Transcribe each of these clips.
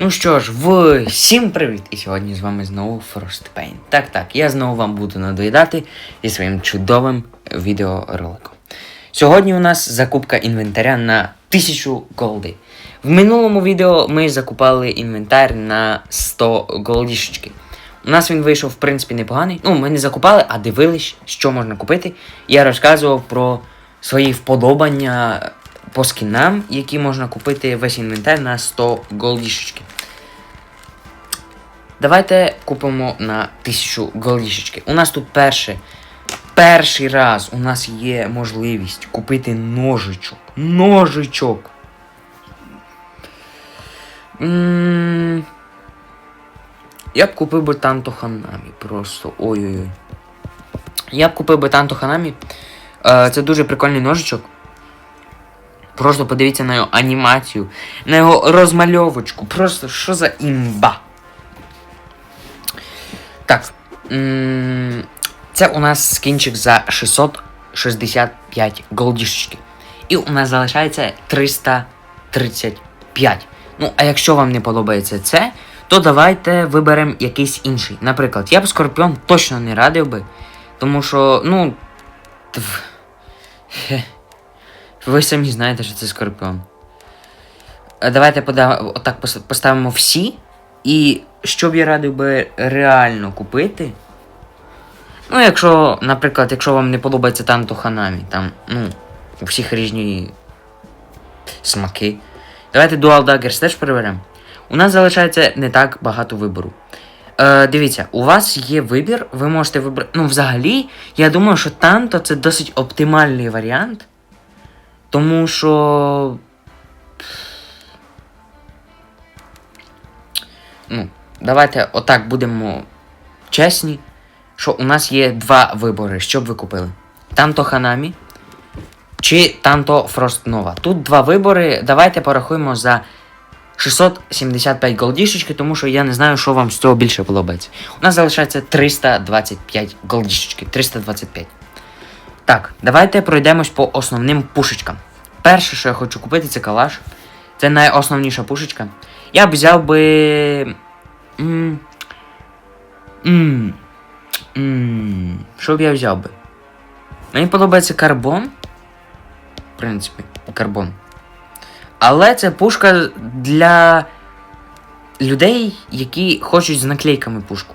Ну що ж, всім привіт! І сьогодні з вами знову Frostpain. Так, так, я знову вам буду надоїдати зі своїм чудовим відеороликом. Сьогодні у нас закупка інвентаря на 1000 голди. В минулому відео ми закупали інвентар на 100 голдішечки. У нас він вийшов, в принципі, непоганий. Ну, ми не закупали, а дивились, що можна купити. Я розказував про свої вподобання по скінам, які можна купити весь інвентар на 100 голдішечки. Давайте купимо на 1000 голдішечки. У нас тут перше. Перший раз у нас є можливість купити ножичок. Ножичок. Я б купив би Танто Ханамі. Просто. Ой-ой-ой. Я б купив би Танто Ханамі. Е, Це дуже прикольний ножичок. Просто подивіться на його анімацію, на його розмальовочку. Просто що за імба. Так. Це у нас скінчик за 665 голдішечки. І у нас залишається 335. Ну, а якщо вам не подобається це, то давайте виберемо якийсь інший. Наприклад, я б Скорпіон точно не радив би. Тому що, ну. тв-. Ви самі знаєте, що це Скорпіон. Е, Давайте отак поставимо всі. І що б я радив би реально купити. Ну, якщо, наприклад, якщо вам не подобається Танто Ханамі, там, ну, у всіх різні смаки. Давайте Dual Daggers теж переберемо. У нас залишається не так багато вибору. Е, дивіться, у вас є вибір, ви можете вибрати. Ну, взагалі, я думаю, що Танто це досить оптимальний варіант. Тому що. Ну, давайте отак будемо чесні, що у нас є два вибори, що б ви купили: Танто Ханамі чи Танто Фрост Нова. Тут два вибори. Давайте порахуємо за 675 голдішечки, тому що я не знаю, що вам з цього більше подобається. У нас залишається 325 голдішечки. 325. Так, давайте пройдемось по основним пушечкам. Перше, що я хочу купити, це калаш. Це найосновніша пушечка. Я б взяв би. М, м, м, Що б я взяв би? Мені подобається карбон. В принципі, карбон. Але це пушка для людей, які хочуть з наклейками пушку.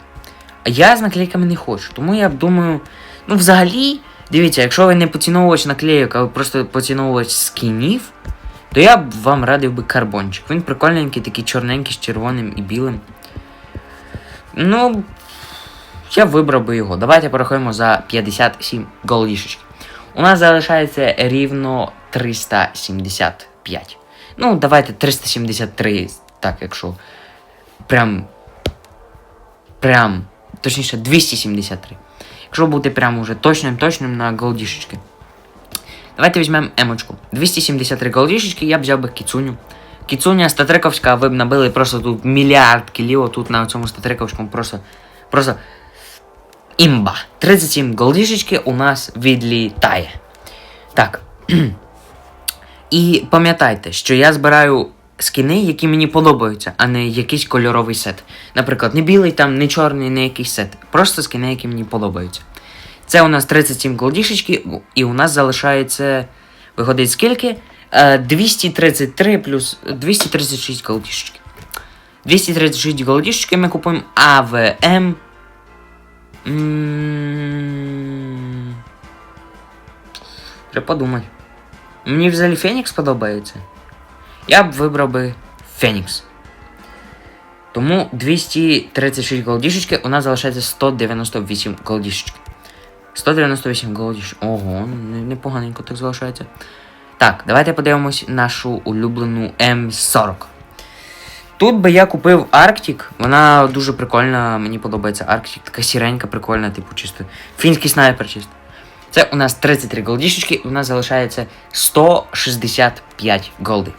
А я з наклейками не хочу. Тому я думаю, ну взагалі, дивіться, якщо ви не поціновувач наклейок, а ви просто поціновувач скінів, то я б вам радив би карбончик. Він прикольненький, такий чорненький з червоним і білим. Ну, я вибрав би його. Давайте порахуємо за 57 голдішечки. У нас залишається рівно 375. Ну, давайте 373, так, якщо. Прям. Прям. Точніше, 273. Якщо бути прям уже точним точним на голдішечки. Давайте візьмемо емочку. 273 голдішечки, я б взяв би кіцуню. Кіцуня статриковська, ви б набили просто тут мільярд кілів, тут на цьому статриковському просто. Просто. Імба. 37 голдішечки у нас відлітає. Так. І пам'ятайте, що я збираю скіни, які мені подобаються, а не якийсь кольоровий сет. Наприклад, не білий, там, не чорний, не якийсь сет. Просто скіни, які мені подобаються. Це у нас 37 голдішечки, і у нас залишається. Виходить скільки? Е, 233 плюс 236 голдішечки. 236 голдішечки ми купуємо АВМ. Треба подумати. Мені взагалі Фенікс подобається. Я б вибрав би Фенікс. Тому 236 голдішечки, у нас залишається 198 голдішечки. 198 голдіш. Ого, непоганенько так залишається. Так, давайте подивимось нашу улюблену М40. Тут би я купив Арктик. Вона дуже прикольна, мені подобається Арктик. Така сіренька, прикольна, типу, чисто. Фінський снайпер чисто. Це у нас 33 голдішечки, у нас залишається 165 голди.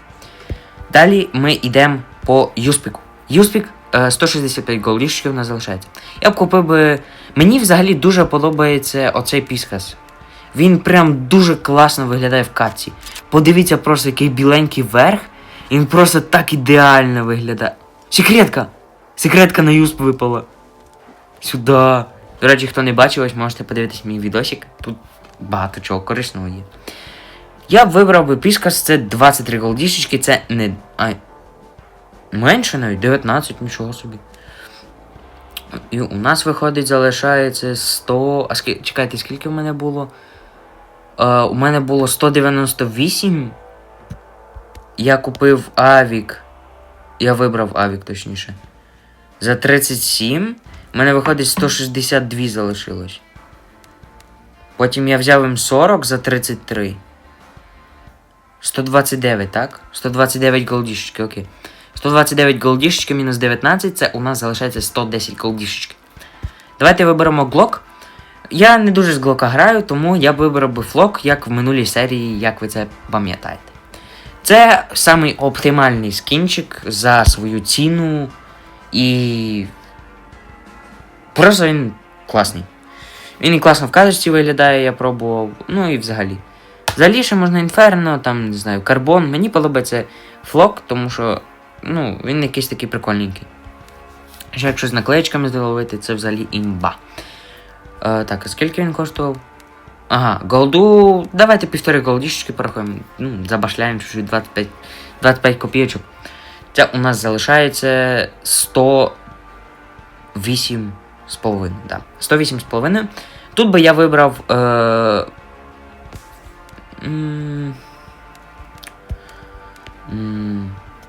Далі ми йдемо по Юспіку. Юспік е, 165 голдішечків у нас залишається. Я б купив би. Мені взагалі дуже подобається оцей піскас. Він прям дуже класно виглядає в катці. Подивіться просто, який біленький верх. Він просто так ідеально виглядає. Секретка! Секретка на юсп випала. Сюда. До речі, хто не бачив, ось можете подивитись мій відосик. Тут багато чого корисного є. Я б вибрав би Піскас, це 23 голдішечки, це не. Ай. Менше навіть 19, нічого собі. І у нас виходить, залишається 100. А скільки. Чекайте, скільки в мене було? Е, у мене було 198. Я купив Авік. Я вибрав Авік, точніше. За 37. У мене виходить 162 залишилось. Потім я взяв М40 за 33. 129, так? 129 голдішечки, окей. 129 голдішечки мінус 19, це у нас залишається 110 голдішечки. Давайте виберемо глок. Я не дуже з глока граю, тому я вибрав би флок, як в минулій серії, як ви це пам'ятаєте. Це самий оптимальний скінчик за свою ціну і. Просто він класний. Він і класно в казочці виглядає, я пробував. Ну і взагалі. Взагалі ще можна інферно, там, не знаю, карбон. Мені подобається флок, тому що ну, він якийсь такий прикольненький. Ще якщо з наклеєчками зловити, це взагалі імба. Е, так, а скільки він коштував? Ага, голду. Давайте півтори голдішечки порахуємо. Ну, забашляємо чуть 25, 25 копійочок. Це у нас залишається 108 з половиною. Да. 108 з половиною. Тут би я вибрав. Е...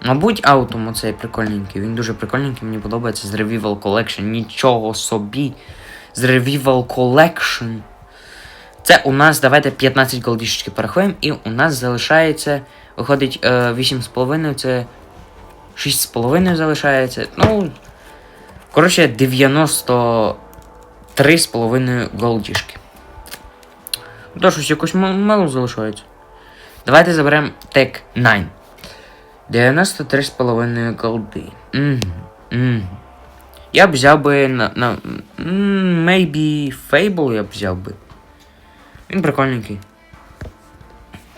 Мабуть, Аутом оцей прикольненький. Він дуже прикольненький, мені подобається з Revival Collection. Нічого собі. З Revival Collection. Це у нас, давайте 15 голдішечки порахуємо, і у нас залишається. Виходить е, 8,5, це 6,5 залишається. Ну. Коротше, 93,5 голдішки. То щось якось мало залишається. Давайте заберемо Tech 9. 93,5 голди. Угу. Угу. Я б взяв би на. на maybe Fable я б взяв би. Він прикольненький.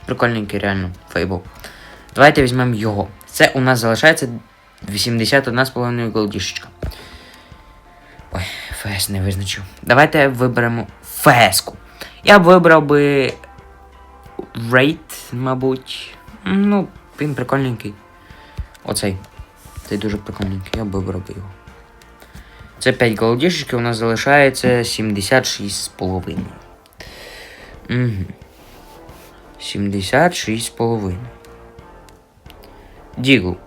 Прикольненький, реально, Fable. Давайте візьмемо його. Це у нас залишається 81,5 голдішечка. Ой, ФС не визначив. Давайте виберемо ФС-ку. Я б вибрав би. Рейд, мабуть. Ну, він прикольненький. Оцей. Цей дуже прикольненький. Я б вибрав би його. Це 5 голдішечки, у нас залишається 76,5. Угу. 76,5. Дігл.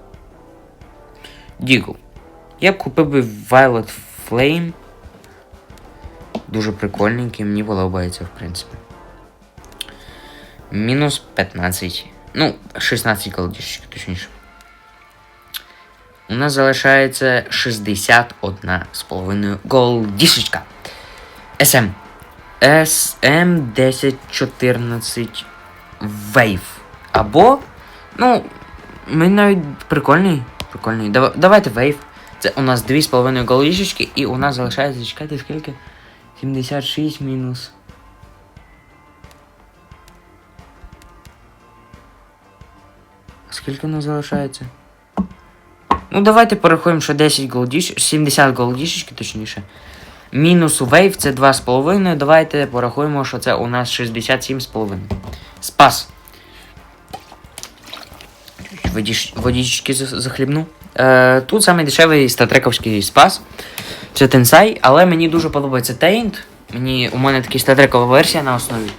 Дігл. Я б купив би Violet Flame. Дуже прикольненький, мені подобається, в принципі. Мінус 15. Ну, 16 голдішечки, точніше. У нас залишається 61,5 голдішечка. SM. SM1014 Wave. Або. Ну, ми навіть прикольний. Прикольний. Давайте Wave. Це у нас 2,5 голдішечки, і у нас залишається, чекайте, скільки? 76 мінус. Скільки у нас залишається? Ну, давайте порахуємо, що 10 голдіш... 70 голдішечки, точніше. Мінус вейв це 2,5. Давайте порахуємо, що це у нас 67,5. Спас. Водіш... Водічки захлібну. Е, тут саме дешевий статрековський спас. Це Тенсай, але мені дуже подобається Тейнт. Мені, у мене така статрекова версія на основі.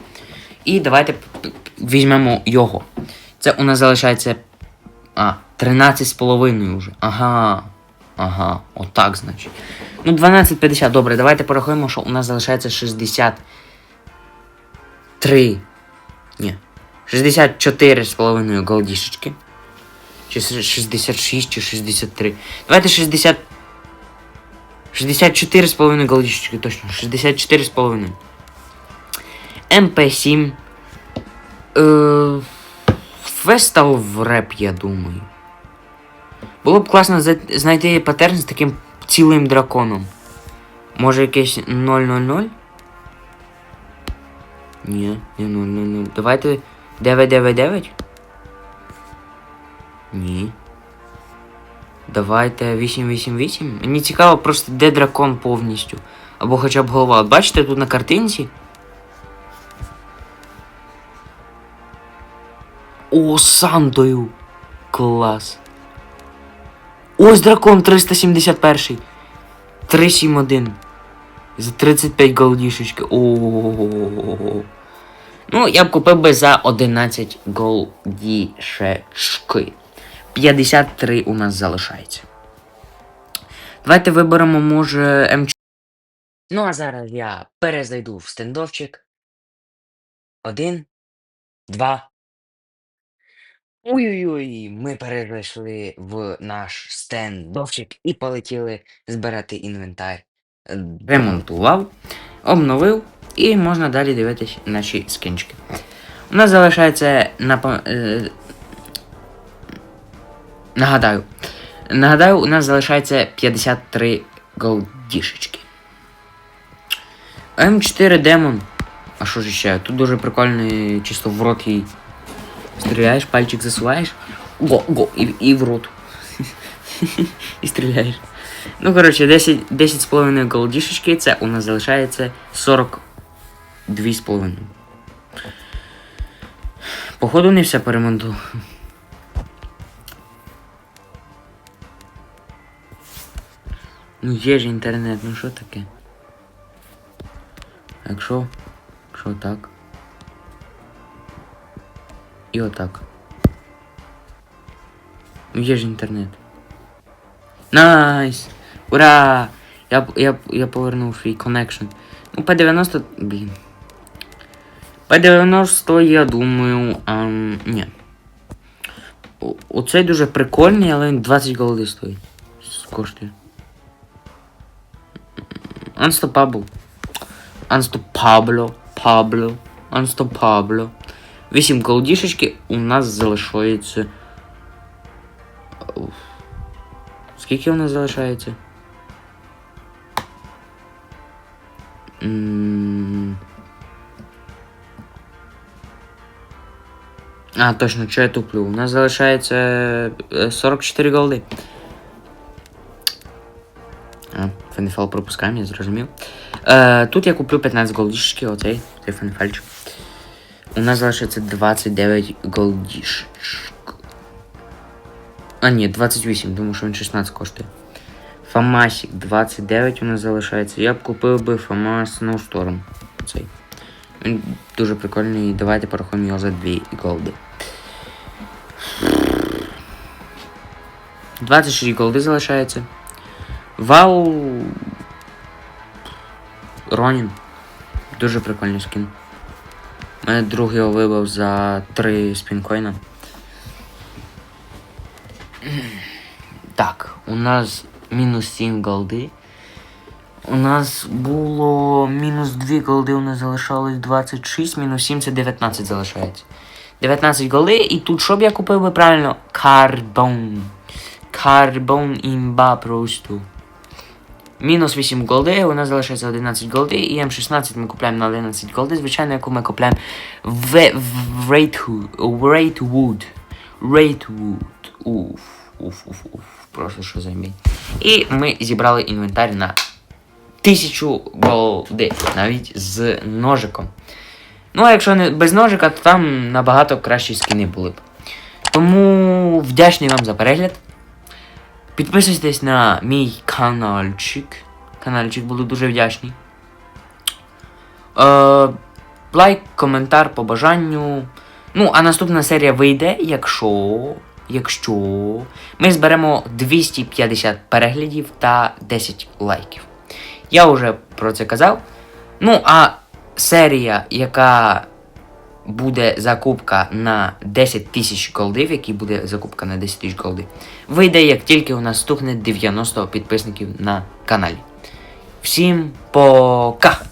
І давайте візьмемо його. Це у нас залишається. А, 13,5 вже. Ага. Ага, отак, значить. Ну, 12,50. Добре, давайте порахуємо, що у нас залишається 63. Ні. 64,5 голдішечки. Чи 66, чи 63. Давайте 60. 64,5 голдішечки, точно. 64,5. МП7. Е, Фестал в реп, я думаю. Було б класно за- знайти паттерн з таким цілим драконом. Може якийсь 000? Ні, не 000. Давайте 999? Ні. Давайте 888. Мені цікаво просто де дракон повністю. Або хоча б голова. Бачите тут на картинці? О, Сантою! Клас. Ось дракон 371. 371. За 35 голдішечки. О. Ну, я б купив би за 11 голдішечки. 53 у нас залишається. Давайте виберемо, може, М. Ну, а зараз я перезайду в стендовчик. Один, два. Ой-ой-ой, ми перейшли в наш стендовчик і полетіли збирати інвентар. Ремонтував, обновив, і можна далі дивитись наші скінчики. У нас залишається е, Нагадаю. Нагадаю, у нас залишається 53 голдішечки. М4 демон. А що ж ще? Тут дуже прикольний, чисто в рот їй. Стріляєш, пальчик засуваєш. Го, го, і, і в рот. і стріляєш. Ну, коротше, 10, 10,5 голдішечки, це у нас залишається 42,5. Походу не все поремонтував. Ну є ж інтернет, ну що таке? Якщо. Якщо так. І отак. Ну є ж інтернет. Найс! Ура! Я, я, я повернув свій connection. Ну, P90. Блін. P90, я думаю. Ам, ні. Оцей дуже прикольний, але він 20 голди стоїть. Коштує. Unstoppable. Unstoppable. Pablo. Unstoppable. 8 голдішечки у нас залишається. Уф. Скільки у нас залишається? М. А, точно, що я туплю? У нас залишається е, 44 голди. А, Фенефал пропускаємо, я зрозумів. Е, тут я куплю 15 голдішки, оцей, цей фенефальчик. У нас залишається 29 голдішок. А, ні, 28, тому що він 16 коштує. Фамасик 29 у нас залишається. Я б купив би Фамас Snowstorm. Цей. Він дуже прикольний. Давайте порахуємо його за 2 голди. 26 голди залишається. Вау. Ронін. Дуже прикольний скін. Мене друг його вибив за 3 спінкоїна. Так, у нас мінус 7 голди. У нас було мінус 2 голди, у нас залишалось 26, мінус 7 це 19 залишається. 19 голди, і тут що б я купив би правильно? Карбон. Карбон імба просто. Мінус 8 голди, у нас залишається 11 голди, і М16 ми купляємо на 11 голди, звичайно, яку ми купляємо в, в. Raidwood. Raidwood. Уф, уф, уф, уф. Просто що за ім'я. І ми зібрали інвентар на 1000 голди, навіть з ножиком. Ну, а якщо не без ножика, то там набагато кращі скини були б. Тому вдячний вам за перегляд. Підписуйтесь на мій каналчик. Каналчик буду дуже вдячний. Е, лайк, коментар по бажанню. Ну, а наступна серія вийде, якщо. Якщо ми зберемо 250 переглядів та 10 лайків. Я вже про це казав. Ну, а серія, яка буде закупка на 10 тисяч голдів, який буде закупка на 10 тисяч голдів, вийде, як тільки у нас стукне 90 підписників на каналі. Всім пока!